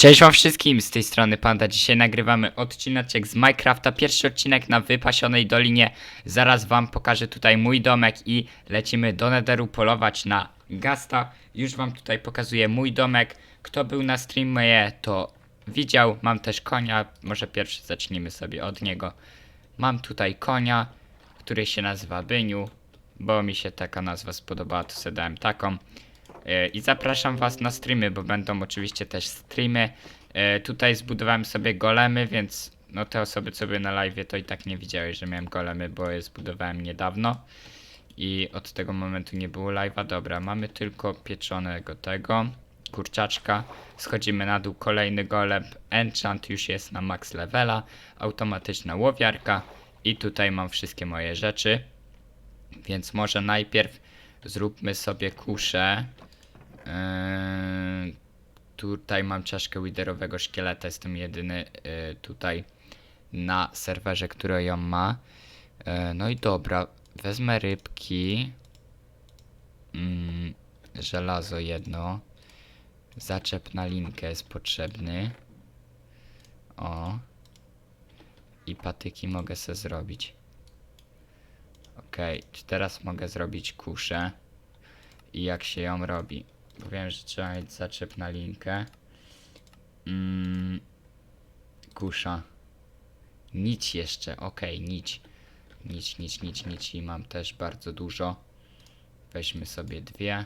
Cześć wam wszystkim, z tej strony Panda. Dzisiaj nagrywamy odcineczek z Minecrafta. Pierwszy odcinek na wypasionej dolinie. Zaraz wam pokażę tutaj mój domek i lecimy do Netheru polować na Gasta. Już wam tutaj pokazuję mój domek. Kto był na streamie to widział. Mam też konia. Może pierwszy zacznijmy sobie od niego. Mam tutaj konia, który się nazywa Byniu, bo mi się taka nazwa spodobała, to sobie dałem taką. E, I zapraszam Was na streamy, bo będą oczywiście też streamy. E, Tutaj zbudowałem sobie golemy, więc no te osoby, co były na live, to i tak nie widziały, że miałem golemy, bo je zbudowałem niedawno. I od tego momentu nie było live'a. Dobra, mamy tylko pieczonego tego, kurczaczka. Schodzimy na dół, kolejny golem. Enchant już jest na max levela. Automatyczna łowiarka. I tutaj mam wszystkie moje rzeczy. Więc może najpierw zróbmy sobie kuszę. Yy, tutaj mam czaszkę widerowego szkieleta, jestem jedyny yy, tutaj na serwerze, który ją ma. Yy, no i dobra, wezmę rybki. Mm, żelazo jedno. Zaczep na linkę jest potrzebny. O. I patyki mogę sobie zrobić. Czy teraz mogę zrobić kuszę? I jak się ją robi? Wiem, że trzeba mieć zaczep na linkę. Mm, kusza. Nić jeszcze, okej, nić. Nić, nić, nić, nić i mam też bardzo dużo. Weźmy sobie dwie.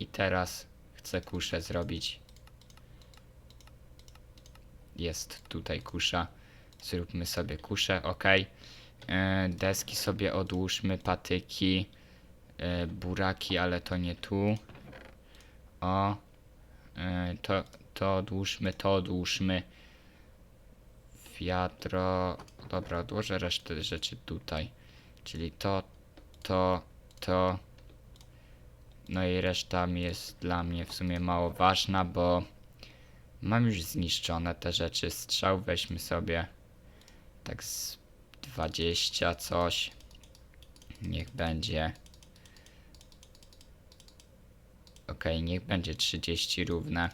I teraz chcę kuszę zrobić. Jest tutaj kusza. Zróbmy sobie kuszę, ok. Deski sobie odłóżmy, patyki, e, buraki, ale to nie tu. O, e, to, to odłóżmy, to odłóżmy. Wiadro. Dobra, odłożę resztę rzeczy tutaj. Czyli to, to, to. No i reszta jest dla mnie w sumie mało ważna, bo mam już zniszczone te rzeczy. Strzał weźmy sobie tak z 20 coś. Niech będzie. Ok, niech będzie 30 równe.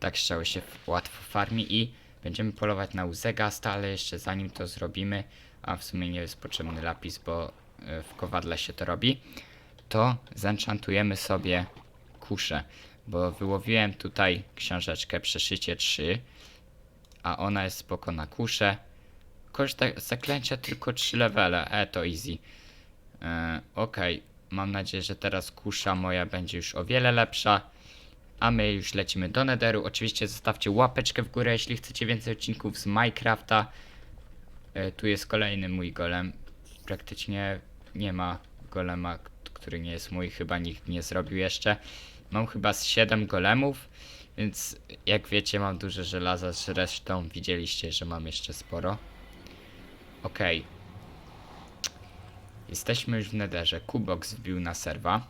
Tak strzały się łatwo farmi i będziemy polować na łzę gasta, ale jeszcze zanim to zrobimy, a w sumie nie jest potrzebny lapis, bo y, w kowadle się to robi, to zenchantujemy sobie kuszę, bo wyłowiłem tutaj książeczkę Przeszycie 3, a ona jest spoko na kuszę. Koszt zaklęcia tylko 3 levele, e to easy. E, Okej, mam nadzieję, że teraz kusza moja będzie już o wiele lepsza. A my już lecimy do Netheru. Oczywiście zostawcie łapeczkę w górę, jeśli chcecie więcej odcinków z Minecrafta. E, tu jest kolejny mój golem. Praktycznie nie ma golema, który nie jest mój, chyba nikt nie zrobił jeszcze. Mam chyba z 7 golemów, więc jak wiecie mam duże żelaza, zresztą widzieliście, że mam jeszcze sporo. Okej. Jesteśmy już w Netherze. Kubox wbił na serwa.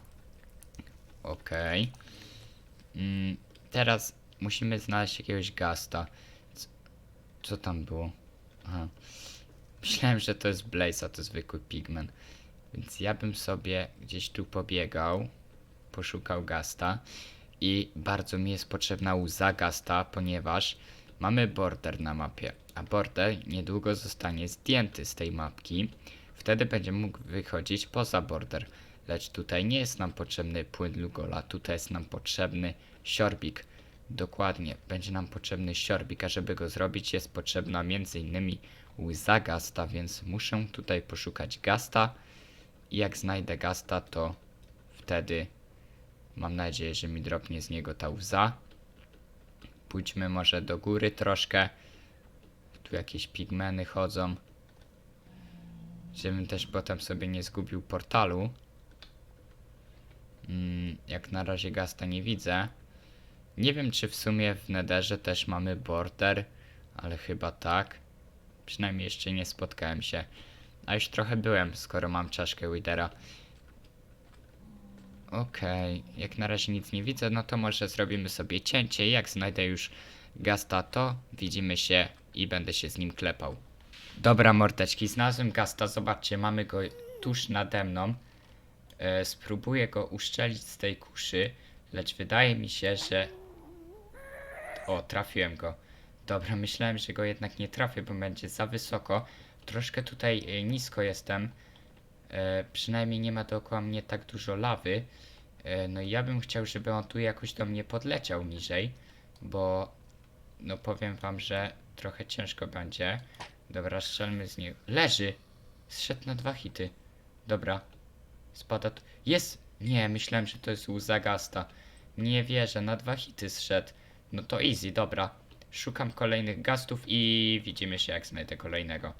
Okej. Mm, teraz musimy znaleźć jakiegoś gasta. Co, co tam było? Aha. Myślałem, że to jest Blaze, a to zwykły pigment. Więc ja bym sobie gdzieś tu pobiegał, poszukał gasta. I bardzo mi jest potrzebna łza gasta, ponieważ mamy border na mapie. A border niedługo zostanie zdjęty z tej mapki. Wtedy będzie mógł wychodzić poza border. Lecz tutaj nie jest nam potrzebny płyn Lugola, tutaj jest nam potrzebny siorbik. Dokładnie, będzie nam potrzebny siorbik, a żeby go zrobić jest potrzebna m.in. łza gasta, więc muszę tutaj poszukać gasta. I jak znajdę gasta, to wtedy mam nadzieję, że mi dropnie z niego ta łza. Pójdźmy może do góry troszkę. Tu jakieś pigmeny chodzą. Żebym też potem sobie nie zgubił portalu. Mm, jak na razie gasta nie widzę. Nie wiem, czy w sumie w Netherze też mamy border, ale chyba tak. Przynajmniej jeszcze nie spotkałem się. A już trochę byłem, skoro mam czaszkę Widera. Okej, jak na razie nic nie widzę, no to może zrobimy sobie cięcie. Jak znajdę już Gasta, to widzimy się i będę się z nim klepał. Dobra, mordeczki, znalazłem Gasta, zobaczcie, mamy go tuż nade mną. E, spróbuję go uszczelić z tej kuszy, lecz wydaje mi się, że O, trafiłem go. Dobra, myślałem, że go jednak nie trafię, bo będzie za wysoko. Troszkę tutaj y, nisko jestem. E, przynajmniej nie ma dookoła mnie tak dużo lawy. E, no i ja bym chciał, żeby on tu jakoś do mnie podleciał niżej, bo no powiem wam, że trochę ciężko będzie. Dobra, strzelmy z niego. Leży! Zszedł na dwa hity. Dobra. Spada tu. Jest! Nie, myślałem, że to jest łza gasta. Nie wierzę, na dwa hity zszedł. No to easy, dobra. Szukam kolejnych gastów i widzimy się jak znajdę kolejnego.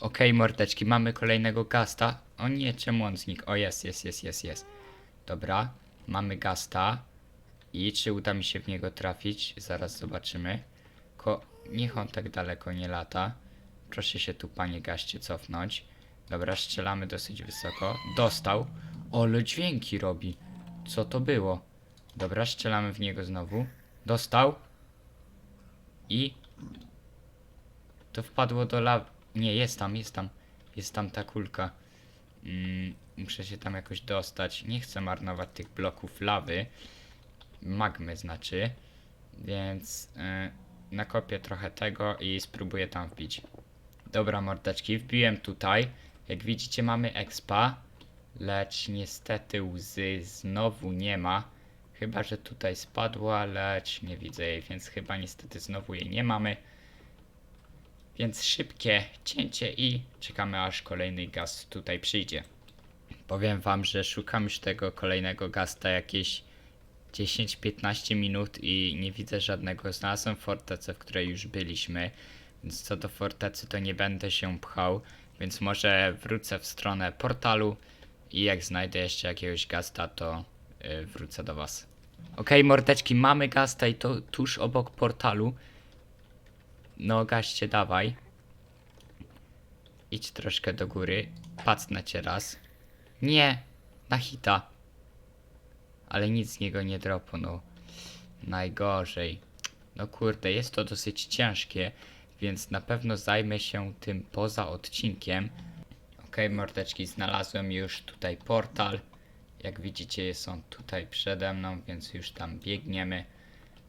Okej, mordeczki, mamy kolejnego gasta. O nie, czemu on znikł? O, jest, jest, jest, jest, jest. Dobra, mamy gasta. I czy uda mi się w niego trafić? Zaraz zobaczymy. Ko niech on tak daleko nie lata. Proszę się tu, panie gaście, cofnąć. Dobra, strzelamy dosyć wysoko. Dostał. Ale dźwięki robi. Co to było? Dobra, strzelamy w niego znowu. Dostał. I to wpadło do lawy. Nie, jest tam, jest tam. Jest tam ta kulka. Mm, muszę się tam jakoś dostać. Nie chcę marnować tych bloków lawy. Magmy znaczy. Więc y, nakopię trochę tego i spróbuję tam wbić. Dobra, mordeczki, wbiłem tutaj. Jak widzicie, mamy expa. Lecz niestety łzy znowu nie ma. Chyba, że tutaj spadła, lecz nie widzę jej, więc chyba niestety znowu jej nie mamy. Więc szybkie cięcie i czekamy aż kolejny gaz tutaj przyjdzie. Powiem wam, że szukam już tego kolejnego gasta jakieś 10-15 minut i nie widzę żadnego. Znalazłem fortecę, w której już byliśmy, więc co do fortecy to nie będę się pchał, więc może wrócę w stronę portalu i jak znajdę jeszcze jakiegoś gasta, to yy, wrócę do was. Okej, mordeczki, mamy gasta i to tuż obok portalu. No, gaście, dawaj. Idź troszkę do góry. Pacnę cię raz. Nie! Na hita. Ale nic z niego nie dropu, no. Najgorzej. No kurde, jest to dosyć ciężkie, więc na pewno zajmę się tym poza odcinkiem. Okej, mordeczki, znalazłem już tutaj portal. Jak widzicie, jest on tutaj przede mną, więc już tam biegniemy.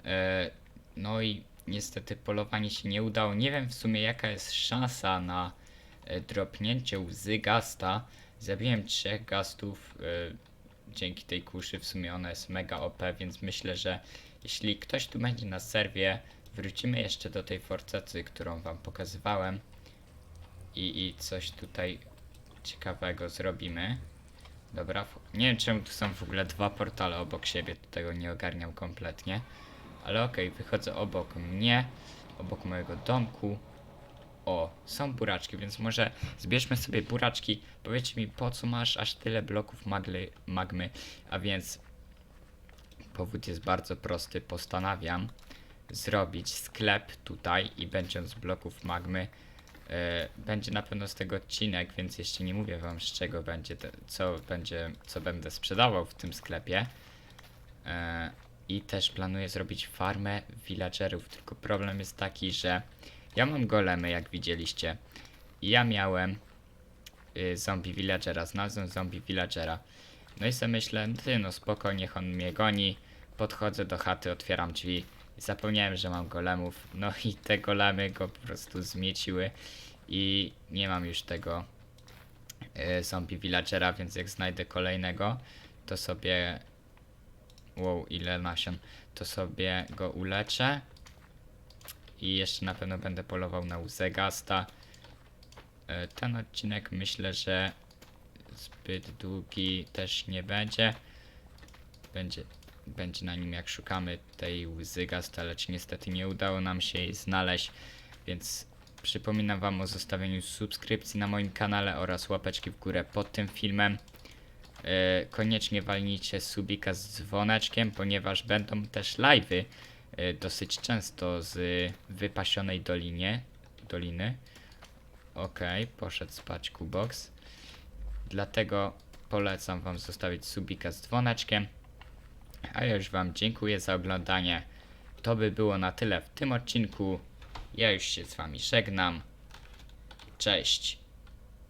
E, no i niestety polowanie się nie udało. Nie wiem w sumie jaka jest szansa na e, dropnięcie łzy gasta. Zabiłem trzech gastów e, dzięki tej kuszy. W sumie ona jest mega OP, więc myślę, że jeśli ktoś tu będzie na serwie, wrócimy jeszcze do tej fortecy, którą wam pokazywałem i, i coś tutaj ciekawego zrobimy. Dobra, nie wiem czemu tu są w ogóle dwa portale obok siebie, tego nie ogarniam kompletnie. Ale okej, wychodzę obok mnie, obok mojego domku. O, są buraczki, więc może zbierzmy sobie buraczki. Powiedzcie mi, po co masz aż tyle bloków magly, magmy? A więc powód jest bardzo prosty. Postanawiam zrobić sklep tutaj i będzie z bloków magmy. E, będzie na pewno z tego odcinek, więc jeszcze nie mówię wam z czego będzie, co będzie, co będę sprzedawał w tym sklepie. E, I też planuję zrobić farmę villagerów, tylko problem jest taki, że ja mam golemy, jak widzieliście. I ja miałem y, zombie villagera, znalazłem zombie villagera. No i sobie myślę, ty no spokojnie, niech on mnie goni. Podchodzę do chaty, otwieram drzwi. Zapomniałem, że mam golemów. No i te golemy go po prostu zmieciły. I nie mam już tego y, zombie villagera, więc jak znajdę kolejnego, to sobie... Wow, ile nasion. To sobie go uleczę. I jeszcze na pewno będę polował na łzę gasta. E, Ten odcinek myślę, że zbyt długi też nie będzie. Będzie, będzie na nim jak szukamy tej łzy gasta, lecz niestety nie udało nam się jej znaleźć, więc przypominam wam o zostawieniu subskrypcji na moim kanale oraz łapeczki w górę pod tym filmem. E, Koniecznie walnijcie subika z dzwoneczkiem, ponieważ będą też live'y e, dosyć często z wypasionej dolinie, doliny. Okej, poszedł spać Kubox. Dlatego polecam wam zostawić subika z dzwoneczkiem. A już wam dziękuję za oglądanie. To by było na tyle w tym odcinku. Ja już się z wami żegnam. Cześć.